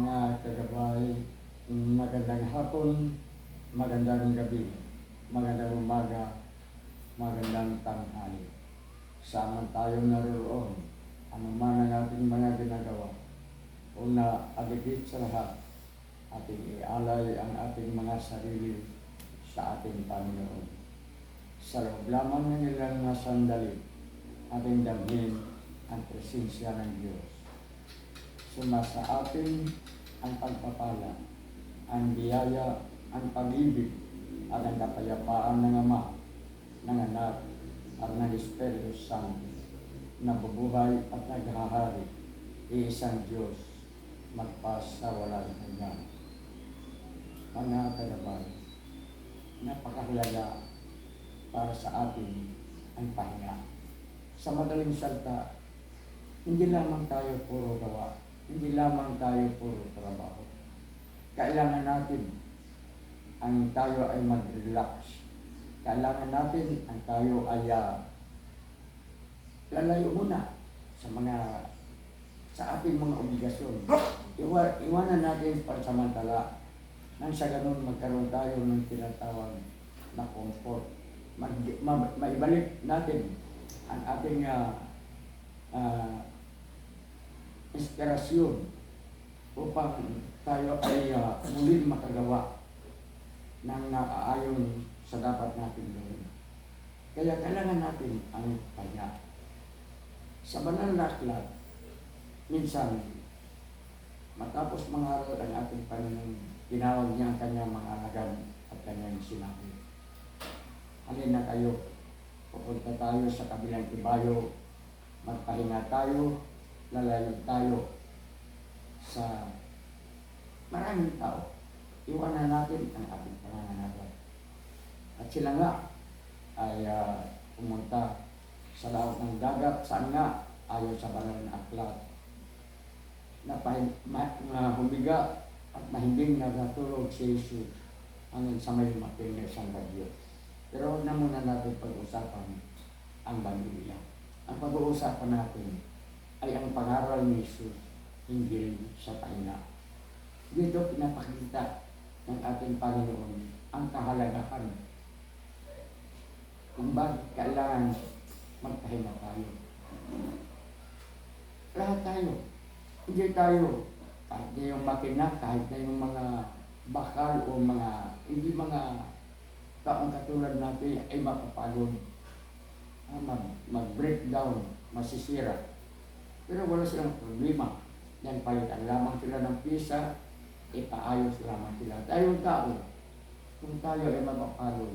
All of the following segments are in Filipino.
mga kagabay, magandang hapon, magandang gabi, magandang umaga, magandang tanghali. Saan tayo naroon, ano man ang ating mga ginagawa. Una, agigit sa lahat, ating ialay ang ating mga sarili sa ating Panginoon. Sa loob lamang ng ilang mga sandali, ating damhin ang presensya ng Diyos. Sumasa atin ang pagpapala, ang biyaya, ang pag-ibig, at ang kapayapaan ng Ama, ng Anak, at ng Espiritu Santo, na bubuhay at naghahari, iisang Diyos, magpas sa walang hanggan. Mga kalaban, napakahalaga para sa atin ang pahinga. Sa madaling salta, hindi lamang tayo puro gawa, hindi lamang tayo puro trabaho. Kailangan natin ang tayo ay mag-relax. Kailangan natin ang tayo ay uh, lalayo muna sa mga sa ating mga obligasyon. Iwa, iwanan natin pansamantala nang sa ganun magkaroon tayo ng tinatawag na comfort. Mag, ma, maibalik natin ang ating uh, uh, inspirasyon upang tayo ay uh, muli makagawa ng nakaayon sa dapat natin gawin. Kaya kailangan natin ang kanya. Sa banal na aklat, minsan, matapos mangaral ang ating Panginoon, tinawag niya ang kanyang mga alagad at kanyang sinabi. Halin na kayo, pupunta tayo sa kabilang ibayo, magpahinga tayo, lalayo tayo sa maraming tao. Iwanan natin ang ating pangangaral. At sila nga ay uh, pumunta sa laot ng dagat, saan nga ayon sa banal na aklat na ma, ma, humiga at mahimbing na natulog si Jesus hanggang sa may mapinis ang bagyo. Pero na muna natin pag-usapan ang Biblia. Ang pag-uusapan natin ay ang pangaral ni Jesus hinggil sa pahinga. Dito pinapakita ng ating Panginoon ang kahalagahan kung bakit kailangan magpahinga tayo. Lahat tayo. Hindi tayo, kahit na yung makina, kahit na yung mga bakal o mga, hindi mga taong katulad natin ay mapapagod. Mag, mag-breakdown, masisira. Pero wala silang problema. Yan palitan lamang sila ng pisa, ipaayos lamang sila. Tayong tao, kung tayo ay mapapagod,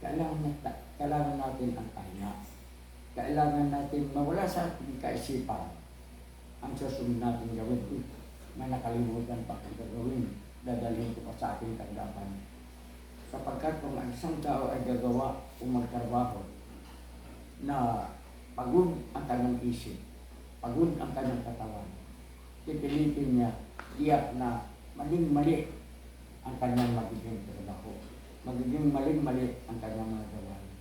kailangan, natin, kailangan natin ang pahinga. Kailangan natin mawala sa ating kaisipan ang susunod natin gawin. May nakalimutan pa kang gagawin, dadalhin ko pa sa ating tanggapan. Sapagkat kung ang isang tao ay gagawa o magtrabaho na pagod ang kanyang isip, pagod ang kanyang katawan, pipilitin niya, iyak na maling-mali ang kanyang magiging trabaho. Magiging maling-mali ang kanyang mga gawain.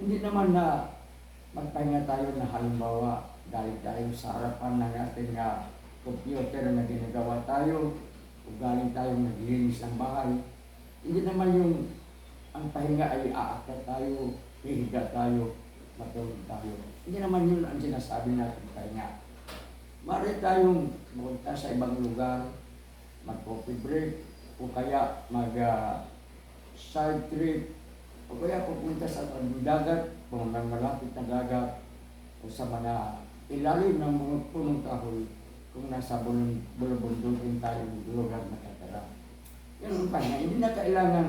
Hindi naman na magpahinga tayo na halimbawa dahil tayo sa harapan ng ating uh, computer na ginagawa tayo o galing tayo naglilinis ng bahay. Hindi naman yung ang pahinga ay aakyat tayo, hihiga tayo, matulog tayo. Hindi naman yun ang sinasabi natin pahinga. Mari tayong pumunta sa ibang lugar, mag-coffee break, o kaya mag uh, side trip, o kaya pupunta sa dagat, kung may malapit na dagat, o sa mga ilalim ng mga punong kahoy, kung nasa bulubundukin tayo ng lugar na katara. Yan ang pahinga. Hindi na kailangan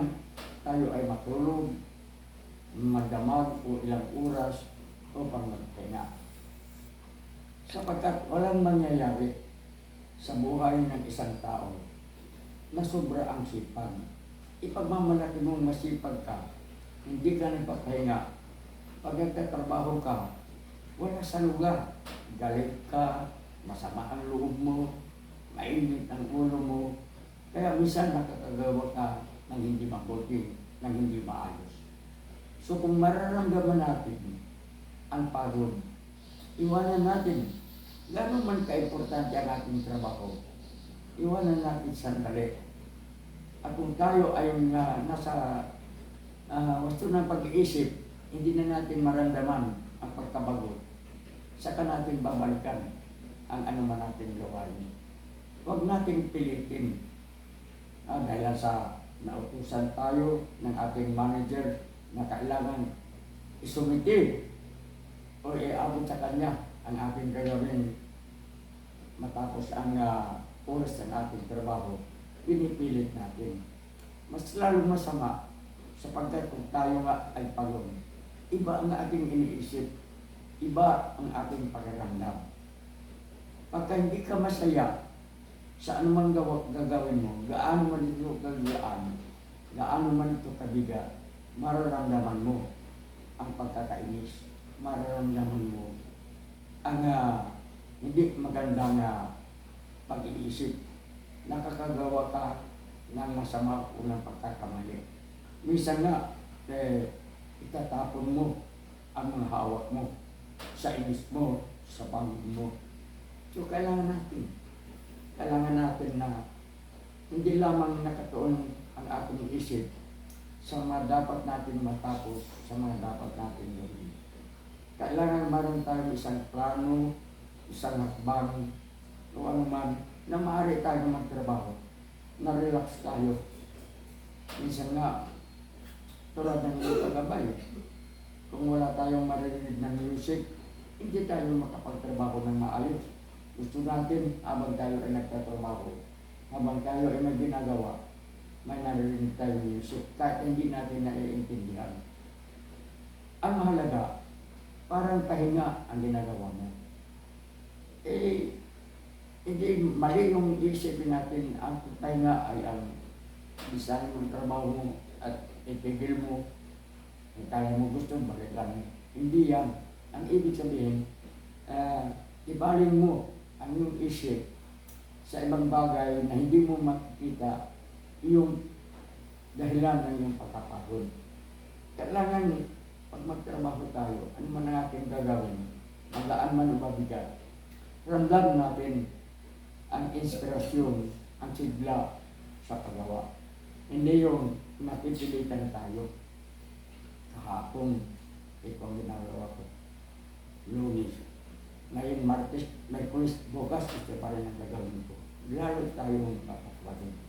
tayo ay matulog, magdamag o ilang oras upang magpahinga. Sapagkat walang mangyayari sa buhay ng isang tao na sobra ang sipag. Ipagmamalaki mong masipag ka, hindi ka nagpapahinga. Pag nagtatrabaho ka, wala sa lugar. Galit ka, masama ang loob mo, mainit ang ulo mo. Kaya minsan nakakagawa ka ng hindi mabuti, ng hindi maayos. So kung mararamdaman natin ang pagod, iwanan natin Gano'n man ka-importante ang ating trabaho, iwanan natin sandali. At kung tayo ay nga nasa uh, wasto ng pag-iisip, hindi na natin maramdaman ang pagkabago. Saka natin babalikan ang ano man natin gawain. Huwag nating pilitin ah, dahil sa nautusan tayo ng ating manager na kailangan isumiti o iabot sa kanya ang ating gagawin matapos ang uh, oras ng ating trabaho, pinipilit natin. Mas lalo masama sapagkat kung tayo nga ay pagod. Iba ang ating iniisip, iba ang ating pagkaramdam. Pagka hindi ka masaya sa anumang gawa, gagawin mo, gaano man ito kagaan, gaano man ito kabigat, mararamdaman mo ang pagkakainis, mararamdaman mo ang uh, hindi magandang uh, pag-iisip. Nakakagawa ka ng masama o ng pagkakamali. Minsan nga, eh, itatapon mo ang mga hawak mo sa inis mo, sa pagod mo. So, kailangan natin, kailangan natin na hindi lamang nakatuon ang ating isip sa mga dapat natin matapos, sa mga dapat natin gawin. Kailangan maroon tayong isang plano, isang hakbang, o ano man, na maaari tayo magtrabaho, na relax tayo. Minsan nga, tulad ng iyong kagabay, kung wala tayong maririnig ng music, hindi tayo makapagtrabaho ng maayos. Gusto natin, habang tayo ay nagtatrabaho, habang tayo ay may ginagawa, may naririnig tayo music, kahit hindi natin naiintindihan. Ang mahalaga, parang pahinga ang ginagawa mo. Eh, hindi mali yung isipin natin, ang pahinga ay ang bisan mo trabaho mo at itigil mo, kung kaya mo gusto, balik lang. Hindi yan. Ang ibig sabihin, uh, ibaling mo ang iyong isip sa ibang bagay na hindi mo makikita yung dahilan ng iyong pagkapagod. Kailangan pag magtrabaho tayo, ano man ang gagawin, magaan man o mabigat, ramdam natin ang inspirasyon, ang sigla sa paggawa. Hindi yung napipilitan tayo. Kahapon, ito ang ginagawa ko. Lunis. Ngayon, Martes, Merkulis, bukas, ito pa rin ang gagawin ko. Lalo tayo mapapagod.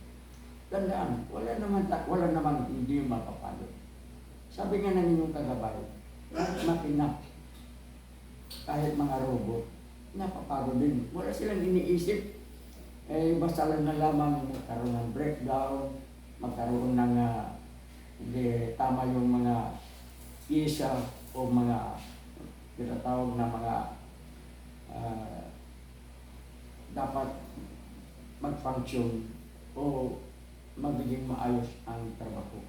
Tandaan, wala naman, wala naman hindi mapapagod. Sabi nga ng inyong kagabay, kahit kahit mga robot, napapagod din. Wala silang iniisip. Eh, basta lang na lamang magkaroon ng breakdown, magkaroon ng uh, hindi tama yung mga isa o mga tinatawag na mga uh, dapat mag-function o magiging maayos ang trabaho.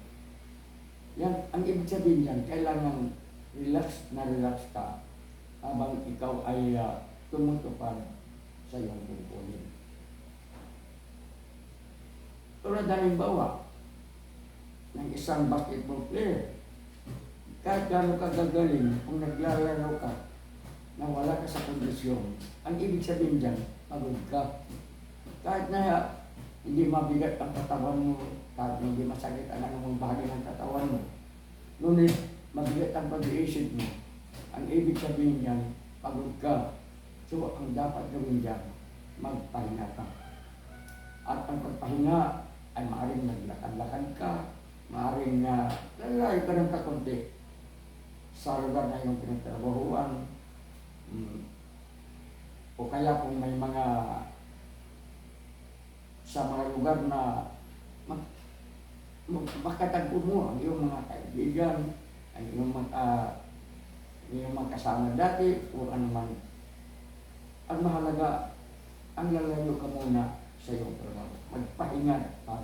Yan, ang ibig sabihin yan, kailangan relax na relax ka habang ikaw ay uh, tumutupad sa iyong tungkulin. Tulad halimbawa ng isang basketball player, kahit gano'n ka gagaling, kung naglalaro ka, na wala ka sa kondisyon, ang ibig sabihin dyan, pagod ka. Kahit na hindi mabigat ang katawan mo, kahit hindi masakit ang anumang bahagi ng katawan mo. Ngunit, mabigat ang pag-iisip mo. Ang ibig sabihin niyan, pagod ka. So, ang dapat gawin dyan, magpahinga ka. At ang pagpahinga ay maaaring naglakad-lakad ka, maaaring na uh, lalay ka ng kakunti sa lugar na iyong pinagtrabahuan. Hmm. O kaya kung may mga sa mga lugar na makatagpo mo ang iyong mga kaibigan, ang iyong mga, iyong mga kasama dati, o ano man. Ang mahalaga, ang lalayo ka muna sa iyong trabaho. Magpahinga, pag